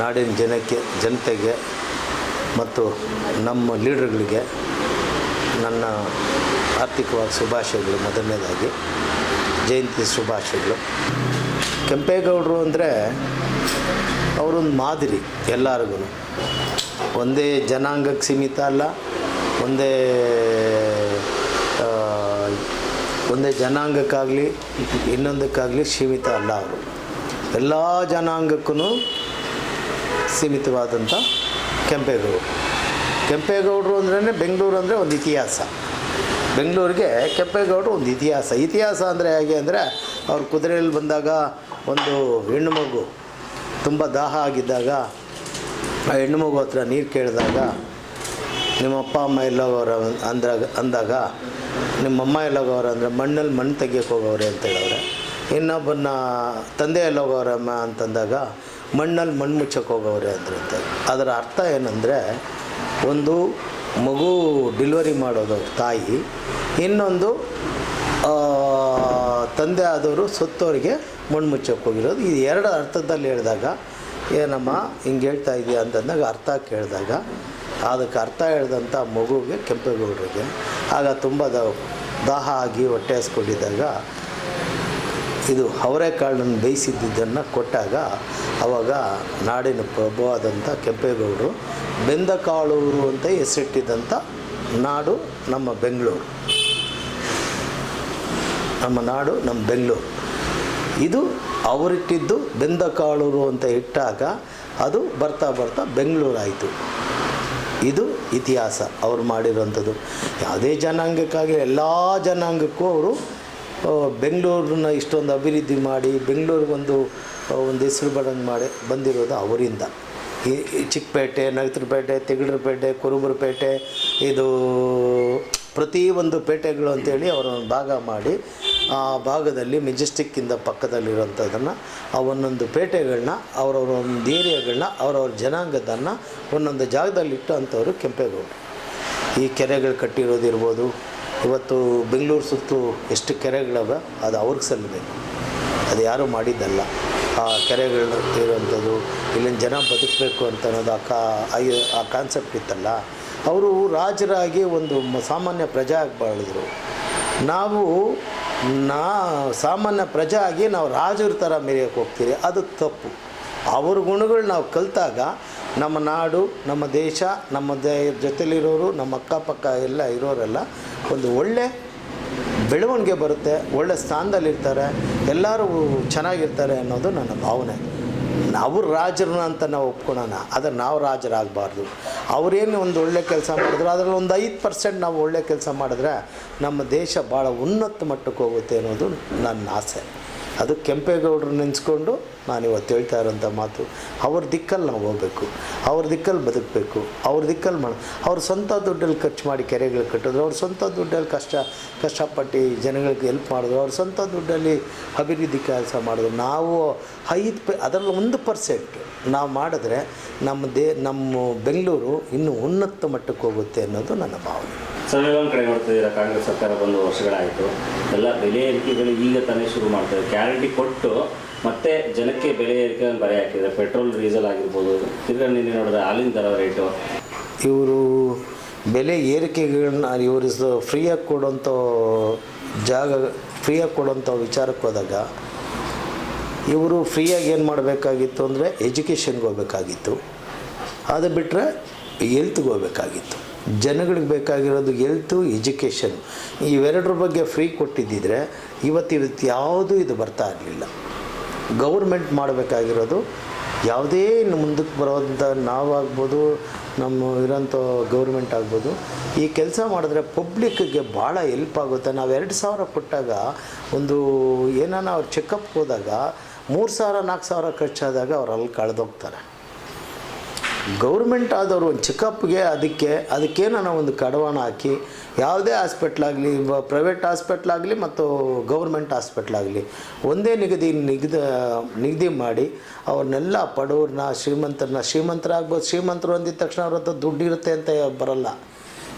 ನಾಡಿನ ಜನಕ್ಕೆ, ಜನತೆಗೆ ಮತ್ತು ನಮ್ಮ ಲೀಡರ್ಗಳಿಗೆ ನನ್ನ ಆರ್ಥಿಕವಾಗಿ ಶುಭಾಶಯಗಳು. ಮೊದಲನೇದಾಗಿ ಜಯಂತಿ ಶುಭಾಶಯಗಳು. ಕೆಂಪೇಗೌಡರು ಅಂದರೆ ಅವರೊಂದು ಮಾದರಿ ಎಲ್ಲರಿಗೂ. ಒಂದೇ ಜನಾಂಗಕ್ಕೆ ಸೀಮಿತ ಅಲ್ಲ, ಒಂದೇ ಒಂದೇ ಜನಾಂಗಕ್ಕಾಗಲಿ, ಇನ್ನೊಂದಕ್ಕಾಗಲಿ ಸೀಮಿತ ಅಲ್ಲ ಅವರು. ಎಲ್ಲ ಜನಾಂಗಕ್ಕೂ ಸೀಮಿತವಾದಂಥ ಕೆಂಪೇಗೌಡರು. ಕೆಂಪೇಗೌಡರು ಅಂದ್ರೆ ಬೆಂಗಳೂರು ಅಂದರೆ ಒಂದು ಇತಿಹಾಸ. ಬೆಂಗಳೂರಿಗೆ ಕೆಂಪೇಗೌಡರು ಒಂದು ಇತಿಹಾಸ. ಇತಿಹಾಸ ಅಂದರೆ ಹೇಗೆ ಅಂದರೆ ಅವ್ರು ಕುದುರೆಯಲ್ಲಿ ಬಂದಾಗ ಒಂದು ಹೆಣ್ಣು ಮಗು, ತುಂಬ ದಾಹ ಆಗಿದ್ದಾಗ ಆ ಹೆಣ್ಣು ಮಗು ಹತ್ರ ನೀರು ಕೇಳಿದಾಗ ನಿಮ್ಮ ಅಪ್ಪ, ಅಮ್ಮ ಎಲ್ಲೋಗವ್ರ ಅಂದಾಗ ಅಂದಾಗ ನಿಮ್ಮ ಅಮ್ಮ ಎಲ್ಲೋಗವ್ರ ಅಂದರೆ ಮಣ್ಣಲ್ಲಿ ಮಣ್ಣು ತೆಗಿಯೋಕೆ ಹೋಗವ್ರೆ ಅಂತ ಹೇಳವ್ರೆ. ಇನ್ನೊಬ್ಬನ ತಂದೆ ಎಲ್ಲೋಗವ್ರಮ್ಮ ಅಂತಂದಾಗ ಮಣ್ಣಲ್ಲಿ ಮಣ್ಣು ಮುಚ್ಚಕ್ಕೆ ಹೋಗವ್ರೆ ಅಂದ್ರಂತೆ ಅದರ ಅರ್ಥ ಏನಂದರೆ, ಒಂದು ಮಗು ಡಿಲಿವರಿ ಮಾಡೋದು ತಾಯಿ, ಇನ್ನೊಂದು ತಂದೆ ಆದವರು ಸತ್ತವರಿಗೆ ಮಣ್ಣು ಮುಚ್ಚಕ್ಕೆ ಹೋಗಿರೋದು. ಇದು ಎರಡು ಅರ್ಥದಲ್ಲಿ ಹೇಳಿದಾಗ ಏನಮ್ಮ ಹಿಂಗೆ ಹೇಳ್ತಾ ಇದೆಯಾ ಅಂತಂದಾಗ ಅರ್ಥ ಕೇಳಿದಾಗ, ಅದಕ್ಕೆ ಅರ್ಥ ಹೇಳ್ದಂಥ ಮಗುಗೆ ಕೆಂಪೇಗೌಡರಿಗೆ, ಆಗ ತುಂಬ ದಾಹ ಆಗಿ ಹೊಟ್ಟೆ ಹಸ್ಕೊಂಡಿದ್ದಾಗ ಇದು ಅವರೆಕಾಳನ್ನು ಬೇಯಿಸಿದ್ದನ್ನು ಕೊಟ್ಟಾಗ ಅವಾಗ ನಾಡಿನ ಪ್ರಭುವಾದಂಥ ಕೆಂಪೇಗೌಡರು, ಬೆಂದಕಾಳೂರು ಅಂತ ಹೆಸರಿಟ್ಟಿದ್ದಂಥ ನಾಡು ನಮ್ಮ ಬೆಂಗಳೂರು. ನಮ್ಮ ನಾಡು ನಮ್ಮ ಬೆಂಗಳೂರು. ಇದು ಅವರಿಟ್ಟಿದ್ದು ಬೆಂದಕಾಳೂರು ಅಂತ ಇಟ್ಟಾಗ ಅದು ಬರ್ತಾ ಬರ್ತಾ ಬೆಂಗಳೂರಾಯಿತು. ಇದು ಇತಿಹಾಸ. ಅವ್ರು ಮಾಡಿರೋಂಥದ್ದು ಯಾವುದೇ ಜನಾಂಗಕ್ಕಾಗಿ ಎಲ್ಲ ಜನಾಂಗಕ್ಕೂ ಅವರು ಬೆಂಗಳೂರನ್ನ ಇಷ್ಟೊಂದು ಅಭಿವೃದ್ಧಿ ಮಾಡಿ, ಬೆಂಗಳೂರಿಗೊಂದು ಒಂದು ಹೆಸರು ಬರಂಗೆ ಮಾಡಿ, ಬಂದಿರೋದು ಅವರಿಂದ. ಈ ಚಿಕ್ಕಪೇಟೆ ನಗತ್ರಪೇಟೆ ತಿಗಡ್ರಪೇಟೆ, ಕುರುಬರಪೇಟೆ, ಇದು ಪ್ರತಿ ಒಂದು ಪೇಟೆಗಳು ಅಂತೇಳಿ ಅವರೊಂದು ಭಾಗ ಮಾಡಿ, ಆ ಭಾಗದಲ್ಲಿ ಮೆಜೆಸ್ಟಿಕ್ಕಿಂದ ಪಕ್ಕದಲ್ಲಿರೋಂಥದ್ದನ್ನು ಆ ಒಂದೊಂದು ಪೇಟೆಗಳನ್ನ ಅವರವ್ರ ಒಂದು ಏರಿಯಾಗಳನ್ನ, ಅವರವ್ರ ಜನಾಂಗದನ್ನು ಒಂದೊಂದು ಜಾಗದಲ್ಲಿಟ್ಟು ಅಂಥವ್ರು ಕೆಂಪೇಗೌಡರು. ಈ ಕೆರೆಗಳು ಕಟ್ಟಿರೋದಿರ್ಬೋದು ಇವತ್ತು ಬೆಂಗಳೂರು ಸುತ್ತು ಎಷ್ಟು ಕೆರೆಗಳವೆ, ಅದು ಅವ್ರಿಗೆ ಸಲ್ಲಬೇಕು. ಅದು ಯಾರೂ ಮಾಡಿದ್ದಲ್ಲ. ಆ ಕೆರೆಗಳು ಇರುವಂಥದ್ದು ಇಲ್ಲಿನ ಜನ ಬದುಕಬೇಕು ಅಂತ ಅನ್ನೋದು ಆ ಕಾ, ಆ ಕಾನ್ಸೆಪ್ಟ್ ಇತ್ತಲ್ಲ. ಅವರು ರಾಜರಾಗಿ ಒಂದು ಸಾಮಾನ್ಯ ಪ್ರಜೆ ಬಾಳಿದ್ರು ನಾವು, ನಾ, ಸಾಮಾನ್ಯ ಪ್ರಜೆ ಆಗಿ ನಾವು ರಾಜರ ಥರ ಮೆರೆಯೋಕ್ಕೆ ಹೋಗ್ತೀರಿ ಅದು ತಪ್ಪು. ಅವ್ರ ಗುಣಗಳು ನಾವು ಕಲಿತಾಗ ನಮ್ಮ ನಾಡು, ನಮ್ಮ ದೇಶ, ನಮ್ಮ ಜೊತೆಲಿರೋರು, ನಮ್ಮ ಅಕ್ಕಪಕ್ಕ ಎಲ್ಲ ಇರೋರೆಲ್ಲ ಒಂದು ಒಳ್ಳೆ ಬೆಳವಣಿಗೆ ಬರುತ್ತೆ, ಒಳ್ಳೆ ಸ್ಥಾನದಲ್ಲಿರ್ತಾರೆ, ಎಲ್ಲರೂ ಚೆನ್ನಾಗಿರ್ತಾರೆ ಅನ್ನೋದು ನನ್ನ ಭಾವನೆ. ನಾವು ರಾಜರನ್ನ ಅಂತ ನಾವು ಒಪ್ಕೊಳೋಣ, ಆದರೆ ನಾವು ರಾಜರಾಗಬಾರ್ದು. ಅವರೇನು ಒಂದು ಒಳ್ಳೆ ಕೆಲಸ ಮಾಡಿದ್ರು, ಅದರಲ್ಲಿ ಒಂದು ಐದು ಪರ್ಸೆಂಟ್ ನಾವು ಒಳ್ಳೆ ಕೆಲಸ ಮಾಡಿದ್ರೆ ನಮ್ಮ ದೇಶ ಭಾಳ ಉನ್ನತ ಮಟ್ಟಕ್ಕೆ ಹೋಗುತ್ತೆ ಅನ್ನೋದು ನನ್ನ ಆಸೆ. ಅದು ಕೆಂಪೇಗೌಡರು ನೆನೆಸ್ಕೊಂಡು ನಾನು ಇವತ್ತು ಹೇಳ್ತಾ ಇರೋಂಥ ಮಾತು, ಅವ್ರ ದಿಕ್ಕಲ್ಲಿ ನಾವು ಹೋಗ್ಬೇಕು, ಅವ್ರ ದಿಕ್ಕಲ್ಲಿ ಬದುಕಬೇಕು, ಅವ್ರ ದಿಕ್ಕಲ್ಲಿ ಮಾಡಿ, ಅವ್ರ ಸ್ವಂತ ದುಡ್ಡಲ್ಲಿ ಖರ್ಚು ಮಾಡಿ ಕೆರೆಗಳು ಕಟ್ಟಿದ್ರು, ಅವ್ರ ಸ್ವಂತ ದುಡ್ಡಲ್ಲಿ ಕಷ್ಟ, ಕಷ್ಟಪಟ್ಟು ಜನಗಳಿಗೆ ಹೆಲ್ಪ್ ಮಾಡಿದ್ರು, ಅವ್ರ ಸ್ವಂತ ದುಡ್ಡಲ್ಲಿ ಅಭಿವೃದ್ಧಿ ಕೆಲಸ ಮಾಡಿದ್ರು. ನಾವು ಐದು ಪ, ಅದರಲ್ಲಿ ಒಂದು ಪರ್ಸೆಂಟ್ ನಾವು ಮಾಡಿದ್ರೆ ನಮ್ಮ ದೇ, ನಮ್ಮ ಬೆಂಗಳೂರು ಇನ್ನೂ ಉನ್ನತ ಮಟ್ಟಕ್ಕೆ ಹೋಗುತ್ತೆ ಅನ್ನೋದು ನನ್ನ ಭಾವನೆ. ಒಂದು ಕಡೆ ಕಾಂಗ್ರೆಸ್ ಸರ್ಕಾರ ಬಂದು ವರ್ಷಗಳಾಯಿತು. ಎಲ್ಲ ಬೆಲೆ ಏರಿಕೆಗಳು ಈಗ ತಾನೇ ಶುರು ಮಾಡ್ತಾರೆ ಗ್ಯಾರಂಟಿ ಕೊಟ್ಟು ಮತ್ತೆ ಜನಕ್ಕೆ ಬೆಲೆ ಏರಿಕೆ ಬರೆ ಹಾಕಿದ್ದಾರೆ ಪೆಟ್ರೋಲ್, ಡೀಸೆಲ್ ಆಗಿರ್ಬೋದು, ತಿರ್ಗಾ ನಿನ್ನೆ ನೋಡಿದ್ರೆ ಹಾಲಿನ ದರ ರೇಟು ಇವರು ಬೆಲೆ ಏರಿಕೆಗಳನ್ನ ಇವರು ಫ್ರೀಯಾಗಿ ಕೊಡೋಂಥ ಜಾಗ ಫ್ರೀಯಾಗಿ ಕೊಡೋಂಥ ವಿಚಾರಕ್ಕೆ ಹೋದಾಗ, ಇವರು ಫ್ರೀಯಾಗಿ ಏನು ಮಾಡಬೇಕಾಗಿತ್ತು ಅಂದರೆ ಎಜುಕೇಷನ್ಗೆ ಹೋಗ್ಬೇಕಾಗಿತ್ತು. ಅದು ಬಿಟ್ಟರೆ ಎಲ್ತ್ಗೆ ಹೋಗ್ಬೇಕಾಗಿತ್ತು. ಜನಗಳಿಗೆ ಬೇಕಾಗಿರೋದು ಎಲ್ತು ಎಜುಕೇಷನ್ ಇವೆರಡರ ಬಗ್ಗೆ ಫ್ರೀ ಕೊಟ್ಟಿದ್ದಿದ್ರೆ ಇವತ್ತು ಇವತ್ತು ಯಾವುದೂ ಇದು ಬರ್ತಾ ಇರಲಿಲ್ಲ. ಗೌರ್ಮೆಂಟ್ ಮಾಡಬೇಕಾಗಿರೋದು ಯಾವುದೇ ಇನ್ನು ಮುಂದಕ್ಕೆ ಬರೋವಂಥ ನಾವಾಗ್ಬೋದು, ನಮ್ಮ ಇರೋಂಥ ಗೌರ್ಮೆಂಟ್ ಆಗ್ಬೋದು, ಈ ಕೆಲಸ ಮಾಡಿದ್ರೆ ಪಬ್ಲಿಕ್ಗೆ ಭಾಳ ಹೆಲ್ಪ್ ಆಗುತ್ತೆ. ನಾವು ಎರಡು ಸಾವಿರ ಕೊಟ್ಟಾಗ ಒಂದು ಏನಾನ ಅವ್ರು ಚೆಕಪ್ಗೆ ಹೋದಾಗ ಮೂರು ಸಾವಿರ, ನಾಲ್ಕು ಸಾವಿರ ಖರ್ಚಾದಾಗ ಅವ್ರು ಅಲ್ಲಿ ಕಳೆದೋಗ್ತಾರೆ. ಗೌರ್ಮೆಂಟ್ ಆದವರು ಒಂದು ಚೆಕಪ್ಗೆ ಅದಕ್ಕೆ ಅದಕ್ಕೇನೋ ಒಂದು ಕಡವಾಣ ಹಾಕಿ ಯಾವುದೇ ಹಾಸ್ಪಿಟ್ಲಾಗಲಿ ಪ್ರೈವೇಟ್ ಹಾಸ್ಪಿಟ್ಲಾಗಲಿ ಮತ್ತು ಗೌರ್ಮೆಂಟ್ ಹಾಸ್ಪಿಟ್ಲಾಗಲಿ ಒಂದೇ ನಿಗದಿ ನಿಗದ, ನಿಗದಿ ಮಾಡಿ ಅವ್ರನ್ನೆಲ್ಲ ಬಡವ್ರನ್ನ ಶ್ರೀಮಂತರನ್ನ, ಶ್ರೀಮಂತರಾಗ್ಬೋದು, ಶ್ರೀಮಂತರು ಅಂದಿದ ತಕ್ಷಣ ಅವ್ರ ಹತ್ರ ದುಡ್ಡು ಇರುತ್ತೆ ಅಂತ ಬರಲ್ಲ.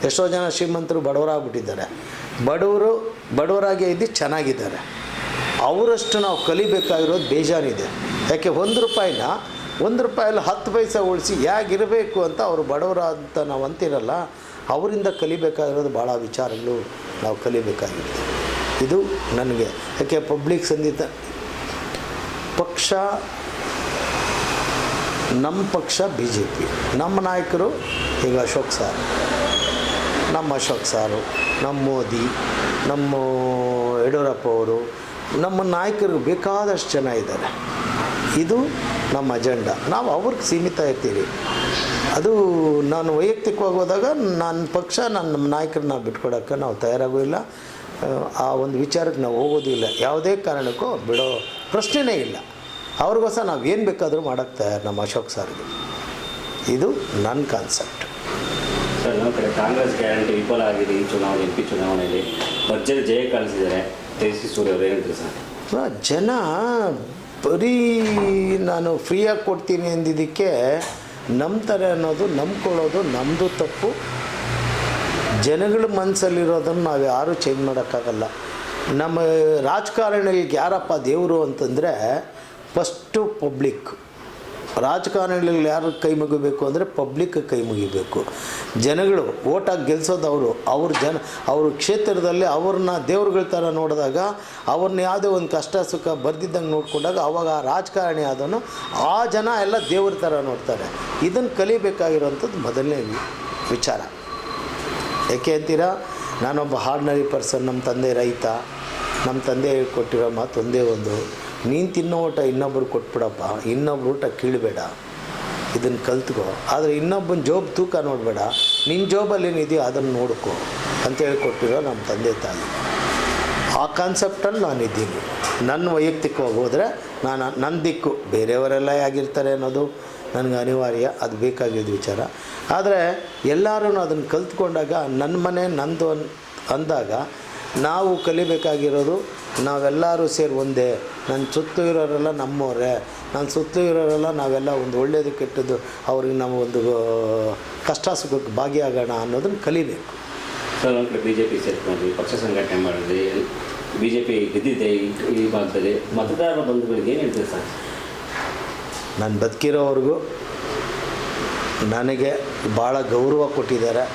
ಎಷ್ಟೋ ಜನ ಶ್ರೀಮಂತರು ಬಡವರಾಗ್ಬಿಟ್ಟಿದ್ದಾರೆ. ಬಡವರು, ಬಡವರಾಗೇ ಇದ್ದು ಚೆನ್ನಾಗಿದ್ದಾರೆ. ಅವರಷ್ಟು ನಾವು ಕಲಿಬೇಕಾಗಿರೋದು ಬೇಜಾನಿದೆ ಯಾಕೆ, ಒಂದು ರೂಪಾಯಿನ ಒಂದು ರೂಪಾಯಲ್ಲಿ ಹತ್ತು ಪೈಸೆ ಉಳಿಸಿ ಹೇಗಿರಬೇಕು ಅಂತ ಅವರು ಬಡವರ ಅಂತ ನಾವು ಅಂತಿರಲ್ಲ ಅವರಿಂದ ಕಲಿಬೇಕಾಗಿರೋದು ಭಾಳ ವಿಚಾರಗಳು ನಾವು ಕಲಿಬೇಕಾಗಿದೆ ಇದು ನನಗೆ. ಯಾಕೆ, ಪಬ್ಲಿಕ್ ಸಂಗೀತ, ಪಕ್ಷ ನಮ್ಮ ಪಕ್ಷ ಬಿ ಜೆ ಪಿ ನಮ್ಮ ನಾಯಕರು ಈಗ ಅಶೋಕ್ ಸಾರ್. ನಮ್ಮ ಅಶೋಕ್ ಸಾರು, ನಮ್ಮ ಮೋದಿ, ನಮ್ಮ ಯಡಿಯೂರಪ್ಪ ಅವರು, ನಮ್ಮ ನಾಯಕರು ಬೇಕಾದಷ್ಟು ಜನ ಇದ್ದಾರೆ. ಇದು ನಮ್ಮ ಅಜೆಂಡ ನಾವು ಅವ್ರಿಗೆ ಸೀಮಿತ ಇರ್ತೀವಿ. ಅದು ನಾನು ವೈಯಕ್ತಿಕವಾಗಿ ಹೋದಾಗ ನನ್ನ ಪಕ್ಷ ನನ್ನ ನಮ್ಮ ನಾಯಕರನ್ನ ಬಿಟ್ಕೊಡೋಕ್ಕೆ ನಾವು ತಯಾರಾಗೋದಿಲ್ಲ ಇಲ್ಲ. ಆ, ಒಂದು ವಿಚಾರಕ್ಕೆ ನಾವು ಹೋಗೋದಿಲ್ಲ ಯಾವುದೇ ಕಾರಣಕ್ಕೂ ಬಿಡೋ ಪ್ರಶ್ನೆನೇ ಇಲ್ಲ. ಅವ್ರಿಗೋಸ್ಕರ ನಾವು ಏನು ಬೇಕಾದರೂ ಮಾಡೋಕ್ಕೆ ತಯಾರು ನಮ್ಮ ಅಶೋಕ್ ಸರ್ಗೆ. ಇದು ನನ್ನ ಕಾನ್ಸೆಪ್ಟ್ ಸರ್ ನಮ್ಮ ಕಡೆ ಕಾಂಗ್ರೆಸ್ ಗ್ಯಾರಂಟಿ ವಿಫಲ ಆಗಿದೆ ಈ ಚುನಾವಣೆ ಎಂ ಪಿ ಚುನಾವಣೆಯಲ್ಲಿ. ಭರ್ಜರಿ ಜಯ ಕಾಣಿಸಿದ್ದಾರೆ ತೇಜಸ್ವಿ ಸೂರ್ಯ ಅವರು ಹೇಳಿದ್ರು ಸರ್. ಜನ ಬರೀ ನಾನು ಫ್ರೀಯಾಗಿ ಕೊಡ್ತೀನಿ ಅಂದಿದ್ದಕ್ಕೆ ನಂಬ್ತಾರೆ ಅನ್ನೋದು, ನಂಬ್ಕೊಳ್ಳೋದು ನಮ್ಮದು ತಪ್ಪು. ಜನಗಳ ಮನಸ್ಸಲ್ಲಿರೋದನ್ನು ನಾವು ಯಾರೂ ಚೇಂಜ್ ಮಾಡೋಕ್ಕಾಗಲ್ಲ. ನಮ್ಮ ರಾಜಕಾರಣಿಗಳಿಗೆ ಯಾರಪ್ಪ ದೇವರು ಅಂತಂದರೆ ಫಸ್ಟು ಪಬ್ಲಿಕ್ ರಾಜಕಾರಣಿಗಳಿಗೆ ಯಾರು ಕೈ ಮುಗಿಬೇಕು ಅಂದರೆ ಪಬ್ಲಿಕ್ ಕೈ ಮುಗಿಬೇಕು. ಜನಗಳು ಓಟಾಗಿ ಗೆಲ್ಸೋದು ಅವರು. ಅವ್ರ ಜನ, ಅವ್ರ ಕ್ಷೇತ್ರದಲ್ಲಿ ಅವ್ರನ್ನ ದೇವ್ರಗಳ ಥರ ನೋಡಿದಾಗ ಅವ್ರನ್ನ ಯಾವುದೇ ಒಂದು ಕಷ್ಟ ಸುಖ ಬರ್ದಿದ್ದಂಗೆ ನೋಡಿಕೊಂಡಾಗ ಅವಾಗ ಆ ರಾಜಕಾರಣಿ ಆದನು ಆ ಜನ ಎಲ್ಲ ದೇವ್ರ ಥರ ನೋಡ್ತಾರೆ. ಇದನ್ನು ಕಲಿಬೇಕಾಗಿರೋಂಥದ್ದು ಮೊದಲನೇ ವಿಚಾರ. ಯಾಕೆ ಅಂತೀರಾ? ನಾನೊಬ್ಬ ಹಾರ್ಡ್ನರಿ ಪರ್ಸನ್ ನಮ್ಮ ತಂದೆ ರೈತ. ನಮ್ಮ ತಂದೆ ಕೊಟ್ಟಿರೋ ಮಾತು ಒಂದೇ ಒಂದು. ನೀನು ತಿನ್ನೋ ಊಟ ಇನ್ನೊಬ್ರು ಕೊಟ್ಬಿಡಪ್ಪ, ಇನ್ನೊಬ್ರು ಊಟ ಕೀಳಬೇಡ. ಇದನ್ನು ಕಲ್ತ್ಕೋ. ಆದರೆ ಇನ್ನೊಬ್ಬನ ಜೋಬ್ ತೂಕ ನೋಡಬೇಡ. ನಿನ್ನ ಜೋಬಲ್ಲಿ ಏನಿದೆಯೋ ಅದನ್ನು ನೋಡ್ಕೋ ಅಂತೇಳಿ ಕೊಟ್ಟಿರೋ ನಮ್ಮ ತಂದೆ ತಾಯಿ. ಆ ಕಾನ್ಸೆಪ್ಟಲ್ಲಿ ನಾನಿದ್ದೀನಿ. ನನ್ನ ವೈಯಕ್ತಿಕವಾಗಿ ಹೋದರೆ ನಾನು ನನ್ನ ದಿಕ್ಕು ಬೇರೆಯವರೆಲ್ಲ ಆಗಿರ್ತಾರೆ ಅನ್ನೋದು ನನಗೆ ಅನಿವಾರ್ಯ, ಅದು ಬೇಕಾಗಿದ್ದ ವಿಚಾರ. ಆದರೆ ಎಲ್ಲರೂ ಅದನ್ನು ಕಲ್ತ್ಕೊಂಡಾಗ ನನ್ನ ಮನೆ ನಂದು ಅಂದಾಗ ನಾವು ಕಲಿಬೇಕಾಗಿರೋದು ನಾವೆಲ್ಲರೂ ಸೇರಿ ಒಂದೇ. ನನ್ನ ಸುತ್ತು ಇರೋರೆಲ್ಲ ನಮ್ಮವರೇ. ನನ್ನ ಸುತ್ತು ಇರೋರೆಲ್ಲ ನಾವೆಲ್ಲ ಒಂದು ಒಳ್ಳೆಯದು ಕೆಟ್ಟದ್ದು ಅವ್ರಿಗೆ ನಾವು ಒಂದು ಕಷ್ಟ ಸುಖಕ್ಕೆ ಭಾಗಿಯಾಗೋಣ ಅನ್ನೋದನ್ನು ಕಲಿಬೇಕು. ಸರ್ ಒಂದು ಕಡೆ ಬಿ ಜೆ ಪಿ ಸೇರ್ಕೊಂಡ್ವಿ ಪಕ್ಷ ಸಂಘಟನೆ ಮಾಡಿದ್ವಿ ಬಿ ಜೆ ಪಿ ಗೆದ್ದಿದೆ ಈ- ಈ ಭಾಗದಲ್ಲಿ. ಮತದಾರರ ಬಂಧುಗಳಿಗೆ ಏನು ಹೇಳ್ತೀರಿ ಸರ್? ನಾನು ಬದುಕಿರೋವರೆಗೂ ನನಗೆ ಭಾಳ ಗೌರವ ಕೊಟ್ಟಿದ್ದಾರೆ.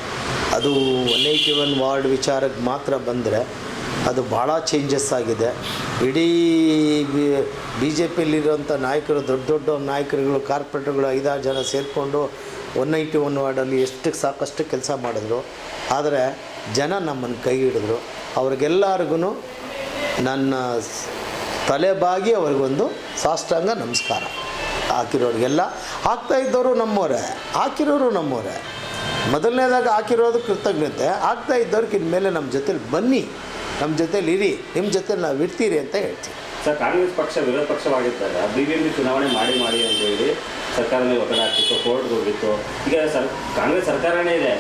ಅದು ಒನ್ ಏಯ್ಟಿ ಒನ್ ವಾರ್ಡ್ ವಿಚಾರಕ್ಕೆ ಮಾತ್ರ ಬಂದರೆ ಅದು ಭಾಳ ಚೇಂಜಸ್ ಆಗಿದೆ. ಇಡೀ ಬಿ ಜೆ ಪಿಯಲ್ಲಿರುವಂಥ ನಾಯಕರು, ದೊಡ್ಡ ದೊಡ್ಡ ನಾಯಕರುಗಳು, ಕಾರ್ಪೊರೇಟರ್ಗಳು, ಐದಾರು ಜನ ಸೇರಿಕೊಂಡು ಒನ್ ನೈಂಟಿ ಒನ್ ವಾರ್ಡಲ್ಲಿ ಎಷ್ಟು ಸಾಕಷ್ಟು ಕೆಲಸ ಮಾಡಿದ್ರು. ಆದರೆ ಜನ ನಮ್ಮನ್ನು ಕೈ ಹಿಡಿದ್ರು. ಅವ್ರಿಗೆಲ್ಲರಿಗೂ ನನ್ನ ತಲೆಬಾಗಿ ತಲೆ ಬಾಗಿ ಅವ್ರಿಗೊಂದು ಸಾಷ್ಟಾಂಗ ನಮಸ್ಕಾರ. ಹಾಕಿರೋರಿಗೆಲ್ಲ ಹಾಕ್ತಾ ಇದ್ದವರು ನಮ್ಮವರೇ, ಹಾಕಿರೋರು ನಮ್ಮವರೇ. ಮೊದಲನೇದಾಗ ಹಾಕಿರೋದು ಕೃತಜ್ಞತೆ. ಆಗ್ತಾ ಇದ್ದವ್ರಿಗೆ ಇನ್ಮೇಲೆ ನಮ್ಮ ಜೊತೇಲಿ ಬನ್ನಿ. ನಮ್ಮ ಜೊತೇಲಿ ಇರಿ ನಿಮ್ಮ ಜೊತೆ ನಾವು ಇರ್ತೀರಿ ಅಂತ ಹೇಳ್ತೀವಿ. ಸರ್ ಕಾಂಗ್ರೆಸ್ ಪಕ್ಷ ವಿರೋಧ ಪಕ್ಷವಾಗಿದ್ದಾಗ ಬಿ ಬಿ ಎಂ ಪಿ ಚುನಾವಣೆ ಮಾಡಿ ಮಾಡಿ ಅಂತ ಹೇಳಿ ಸರ್ಕಾರದಲ್ಲಿ ಮೇಲೆ ಒತ್ತಡ ಹಾಕಿತ್ತು ಕೋರ್ಟ್ ಹೋಗಿತ್ತು ಈಗ ಸರ್ ಕಾಂಗ್ರೆಸ್ ಸರ್ಕಾರನೇ ಇದೆ.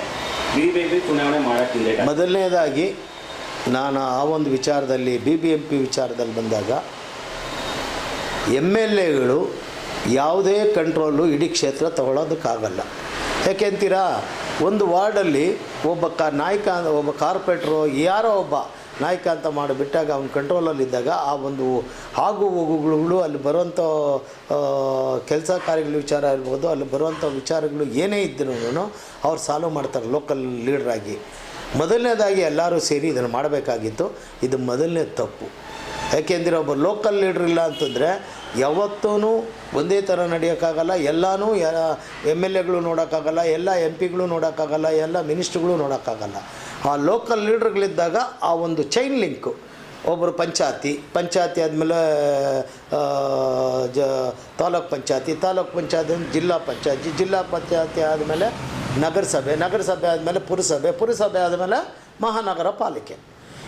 ಬಿ ಬಿ ಎಂ ಪಿ ಚುನಾವಣೆ ಮಾಡೋಕ್ಕಿಲ್ಲ ಮೊದಲನೇದಾಗಿ ನಾನು ಆ ಒಂದು ವಿಚಾರದಲ್ಲಿ ಬಿ ಬಿ ಎಂ ಪಿ ವಿಚಾರದಲ್ಲಿ ಬಂದಾಗ ಎಂ ಎಲ್ ಎಗಳು ಯಾವುದೇ ಕಂಟ್ರೋಲು ಇಡೀ ಕ್ಷೇತ್ರ ತಗೊಳ್ಳೋದಕ್ಕಾಗಲ್ಲ ಯಾಕೆ ಅಂತೀರಾ? ಒಂದು ವಾರ್ಡಲ್ಲಿ ಒಬ್ಬ ಕ ನಾಯಕ ಒಬ್ಬ ಕಾರ್ಪೊರೇಟ್ರು ಯಾರೋ ಒಬ್ಬ ನಾಯಕ ಅಂತ ಮಾಡಿಬಿಟ್ಟಾಗ ಅವ್ನ ಕಂಟ್ರೋಲಲ್ಲಿದ್ದಾಗ ಆ ಒಂದು ಆಗು ಹೋಗುಗಳು ಅಲ್ಲಿ ಬರುವಂಥ ಕೆಲಸ ಕಾರ್ಯಗಳ ವಿಚಾರ ಇರ್ಬೋದು, ಅಲ್ಲಿ ಬರುವಂಥ ವಿಚಾರಗಳು ಏನೇ ಇದ್ರೂ ಅವ್ರು ಸಾಲ್ವ್ ಮಾಡ್ತಾರೆ ಲೋಕಲ್ ಲೀಡ್ರಾಗಿ ಮೊದಲನೇದಾಗಿ ಎಲ್ಲರೂ ಸೇರಿ ಇದನ್ನು ಮಾಡಬೇಕಾಗಿತ್ತು. ಇದು ಮೊದಲನೇ ತಪ್ಪು. ಯಾಕೆಂದರೆ ಒಬ್ಬ ಲೋಕಲ್ ಲೀಡ್ರ್ ಇಲ್ಲ ಅಂತಂದರೆ ಯಾವತ್ತೂ ಒಂದೇ ಥರ ನಡೆಯೋಕ್ಕಾಗಲ್ಲ, ಎಲ್ಲನೂ ಎಂ ಎಲ್ ಎಗಳು ನೋಡೋಕ್ಕಾಗಲ್ಲ, ಎಲ್ಲ ಎಂ ಪಿಗಳು ನೋಡೋಕ್ಕಾಗಲ್ಲ, ಎಲ್ಲ ಮಿನಿಸ್ಟ್ರುಗಳು ನೋಡೋಕ್ಕಾಗಲ್ಲ. ಆ ಲೋಕಲ್ ಲೀಡ್ರ್ಗಳಿದ್ದಾಗ ಆ ಒಂದು ಚೈನ್ ಲಿಂಕು ಒಬ್ಬರು ಪಂಚಾಯತಿ ಪಂಚಾಯತಿ ಆದಮೇಲೆ ಜ, ತಾಲೂಕ್ ಪಂಚಾಯತಿ ತಾಲೂಕ್ ಪಂಚಾಯತಿ ಜಿಲ್ಲಾ ಪಂಚಾಯತಿ ಜಿಲ್ಲಾ ಪಂಚಾಯತಿ ಆದಮೇಲೆ ನಗರಸಭೆ ನಗರಸಭೆ ಆದಮೇಲೆ ಪುರಸಭೆ ಪುರಸಭೆ ಆದಮೇಲೆ ಮಹಾನಗರ ಪಾಲಿಕೆ.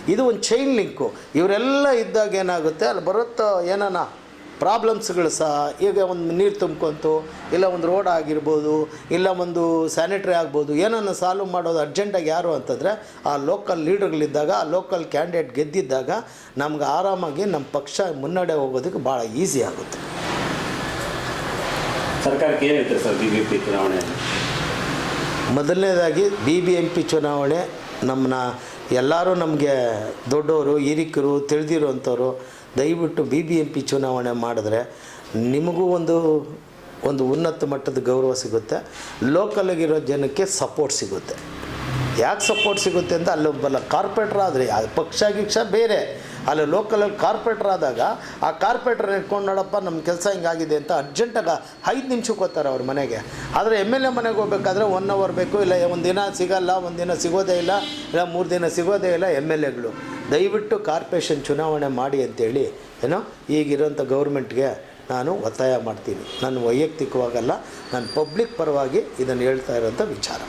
ಇದು ಒಂದು ಚೈನ್ ಲಿಂಕು ಇವರೆಲ್ಲ ಇದ್ದಾಗ ಏನಾಗುತ್ತೆ? ಅಲ್ಲಿ ಬರುತ್ತೋ ಏನಾನ ಪ್ರಾಬ್ಲಮ್ಸ್ಗಳು ಸಹ ಈಗ ಒಂದು ನೀರು ತುಂಬ್ಕೊಂತು ಇಲ್ಲ ಒಂದು ರೋಡ್ ಆಗಿರ್ಬೋದು ಇಲ್ಲ ಒಂದು ಸ್ಯಾನಿಟ್ರಿ ಆಗ್ಬೋದು ಏನನ್ನು ಸಾಲ್ವ್ ಮಾಡೋದು ಅರ್ಜೆಂಟಾಗಿ ಯಾರು ಅಂತಂದರೆ ಆ ಲೋಕಲ್ ಲೀಡರ್ಗಳಿದ್ದಾಗ ಆ ಲೋಕಲ್ ಕ್ಯಾಂಡಿಡೇಟ್ ಗೆದ್ದಿದ್ದಾಗ ನಮ್ಗೆ ಆರಾಮಾಗಿ ನಮ್ಮ ಪಕ್ಷ ಮುನ್ನಡೆ ಹೋಗೋದಕ್ಕೆ ಭಾಳ ಈಸಿ ಆಗುತ್ತೆ. ಸರ್ಕಾರಕ್ಕೆ ಏನಿರುತ್ತೆ sir B B M P ಚುನಾವಣೆ ಮೊದಲನೇದಾಗಿ ಬಿ ಬಿ ಎಂ ಪಿ ಚುನಾವಣೆ ನಮ್ಮನ್ನ ಎಲ್ಲರೂ ನಮಗೆ ದೊಡ್ಡವರು ಹಿರಿಕರು ತಿಳಿದಿರೋಂಥವ್ರು ದಯವಿಟ್ಟು ಬಿ ಬಿ ಎಂ ಪಿ ಚುನಾವಣೆ ಮಾಡಿದ್ರೆ ನಿಮಗೂ ಒಂದು ಒಂದು ಉನ್ನತ ಮಟ್ಟದ ಗೌರವ ಸಿಗುತ್ತೆ. ಲೋಕಲ್ಗಿರೋ ಜನಕ್ಕೆ ಸಪೋರ್ಟ್ ಸಿಗುತ್ತೆ. ಯಾಕೆ ಸಪೋರ್ಟ್ ಸಿಗುತ್ತೆ ಅಂತ ಅಲ್ಲೊಬ್ಬಲ್ಲ ಕಾರ್ಪೊರೇಟ್ರ್ ಆದರೆ ಪಕ್ಷ ಗಿಕ್ಷ ಬೇರೆ. ಅಲ್ಲಿ ಲೋಕಲಲ್ಲಿ ಕಾರ್ಪೊರೇಟ್ರ್ ಆದಾಗ ಆ ಕಾರ್ಪೊರೇಟ್ರ್ ಇಟ್ಕೊಂಡು ನೋಡಪ್ಪ ನಮ್ಮ ಕೆಲಸ ಹಿಂಗಾಗಿದೆ ಅಂತ ಅರ್ಜೆಂಟಾಗಿ ಐದು ನಿಮಿಷಕ್ಕೆ ಹೋಗ್ತಾರೆ ಅವ್ರ ಮನೆಗೆ. ಆದರೆ ಎಂ ಎಲ್ ಎ ಮನೆಗೆ ಹೋಗ್ಬೇಕಾದ್ರೆ ಒನ್ ಅವರ್ ಬೇಕು, ಇಲ್ಲ ಒಂದು ದಿನ ಸಿಗಲ್ಲ, ಒಂದು ದಿನ ಸಿಗೋದೇ ಇಲ್ಲ ಇಲ್ಲ ಮೂರು ದಿನ ಸಿಗೋದೇ ಇಲ್ಲ ಎಂ ಎಲ್ ಎಗಳು ದಯವಿಟ್ಟು ಕಾರ್ಪೊರೇಷನ್ ಚುನಾವಣೆ ಮಾಡಿ ಅಂತೇಳಿ, ಏನೋ ಈಗಿರೋಂಥ ಗೌರ್ಮೆಂಟ್ಗೆ ನಾನು ಒತ್ತಾಯ ಮಾಡ್ತೀನಿ. ನಾನು ವೈಯಕ್ತಿಕವಾಗಲ್ಲ, ನಾನು ಪಬ್ಲಿಕ್ ಪರವಾಗಿ ಇದನ್ನು ಹೇಳ್ತಾ ಇರೋಂಥ ವಿಚಾರ.